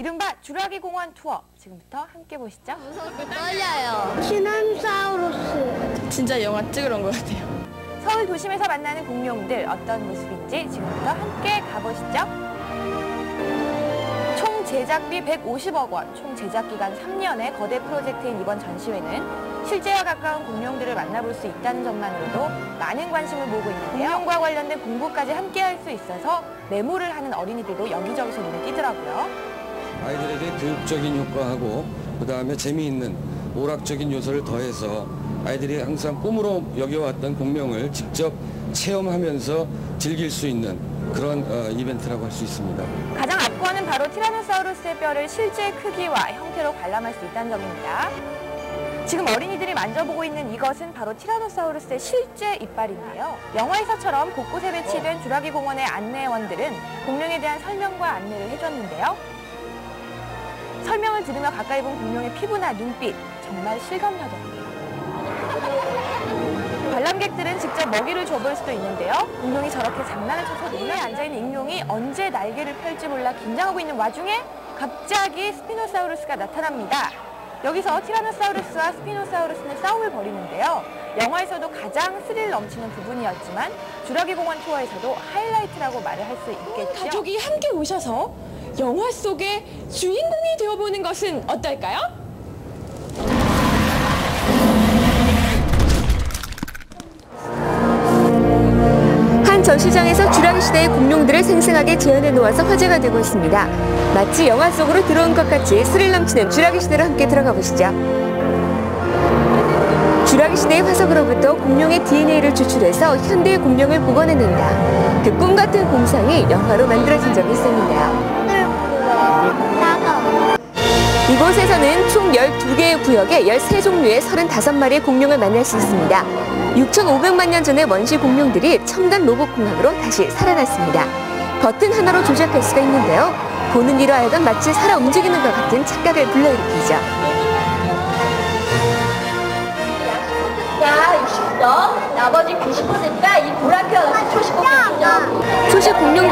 이른바 주라기 공원 투어 지금부터 함께 보시죠. 떨려요. 티라노사우루스. 진짜 영화 찍으러 온 것 같아요. 서울 도심에서 만나는 공룡들 어떤 모습인지 지금부터 함께 가보시죠. 총 제작비 150억 원, 총 제작 기간 3년의 거대 프로젝트인 이번 전시회는 실제와 가까운 공룡들을 만나볼 수 있다는 점만으로도 많은 관심을 모으고 있는데요. 공룡과 관련된 공부까지 함께 할 수 있어서 메모를 하는 어린이들도 여기저기서 눈에 띄더라고요. 아이들에게 교육적인 효과하고 그 다음에 재미있는 오락적인 요소를 더해서 아이들이 항상 꿈으로 여겨왔던 공룡을 직접 체험하면서 즐길 수 있는 그런 어, 이벤트라고 할 수 있습니다. 가장 앞권은 바로 티라노사우루스의 뼈를 실제 크기와 형태로 관람할 수 있다는 점입니다. 지금 어린이들이 만져보고 있는 이것은 바로 티라노사우루스의 실제 이빨인데요. 영화에서처럼 곳곳에 배치된 주라기 공원의 안내원들은 공룡에 대한 설명과 안내를 해줬는데요. 설명을 들으며 가까이 본 공룡의 피부나 눈빛 정말 실감나더라고요. 관람객들은 직접 먹이를 줘볼 수도 있는데요. 공룡이 저렇게 장난을 쳐서 논에 앉아있는 익룡이 언제 날개를 펼지 몰라 긴장하고 있는 와중에 갑자기 스피노사우루스가 나타납니다. 여기서 티라노사우루스와 스피노사우루스는 싸움을 벌이는데요. 영화에서도 가장 스릴 넘치는 부분이었지만 주라기 공원 투어에서도 하이라이트라고 말을 할 수 있겠죠. 가족이 함께 오셔서 영화 속의 주인공이 되어보는 것은 어떨까요? 한 전시장에서 주라기 시대의 공룡들을 생생하게 재현해 놓아서 화제가 되고 있습니다. 마치 영화 속으로 들어온 것 같이 스릴 넘치는 주라기 시대로 함께 들어가 보시죠. 주라기 시대의 화석으로부터 공룡의 DNA를 추출해서 현대의 공룡을 복원해낸다. 그 꿈 같은 공상이 영화로 만들어진 적이 있었는데 이곳에서는 총 12개의 구역에 13종류의 35마리의 공룡을 만날 수 있습니다. 6,500만 년 전의 원시 공룡들이 첨단 로봇 공학으로 다시 살아났습니다. 버튼 하나로 조작할 수가 있는데요. 보는 이로 하여금 마치 살아 움직이는 것 같은 착각을 불러일으키죠. 야, 60점. 나머지 90%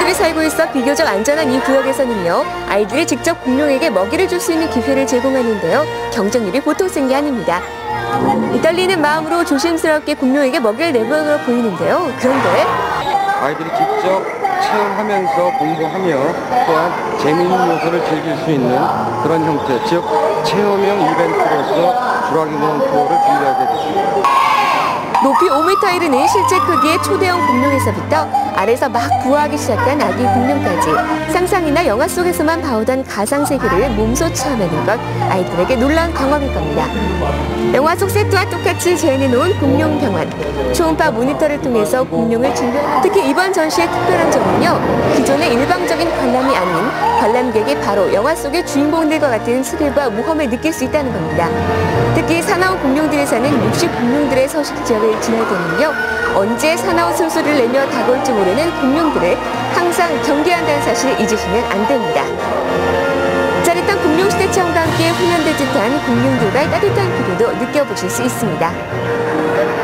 공룡들이 살고 있어 비교적 안전한 이 구역에서는요. 아이들이 직접 공룡에게 먹이를 줄 수 있는 기회를 제공하는데요. 경쟁률이 보통 센게 아닙니다. 이 떨리는 마음으로 조심스럽게 공룡에게 먹이를 내보려 보이는데요. 그런데 아이들이 직접 체험하면서 공부하며 또한 재미있는 요소를 즐길 수 있는 그런 형태, 즉 체험형 이벤트로서 공원 투어를 준비하게 됐습니다. 높이 5m 이르는 실제 크기의 초대형 공룡에서부터 아래서 막 부화하기 시작한 아기 공룡까지 상상이나 영화 속에서만 봐오던 가상 세계를 몸소 체험하는 것 아이들에게 놀라운 경험일 겁니다. 영화 속 세트와 똑같이 재현해 놓은 공룡 병원 초음파 모니터를 통해서 공룡을 진료하는 특히 이번 전시의 특별한 점은요 기존의 일방적인 관람이 아닌 관람객이 바로 영화 속의 주인공들과 같은 스릴과 모험을 느낄 수 있다는 겁니다. 특히 사나운 공룡들이 사는 육식 공룡들의 서식 지역을 지날 때는요 언제 사나운 숨소리를 내며 다가올지 모르는 공룡들을 항상 경계한다는 사실을 잊으시면 안 됩니다. 짜릿한 공룡시대 체험과 함께 훈련된 듯한 공룡들과의 따뜻한 기대도 느껴보실 수 있습니다.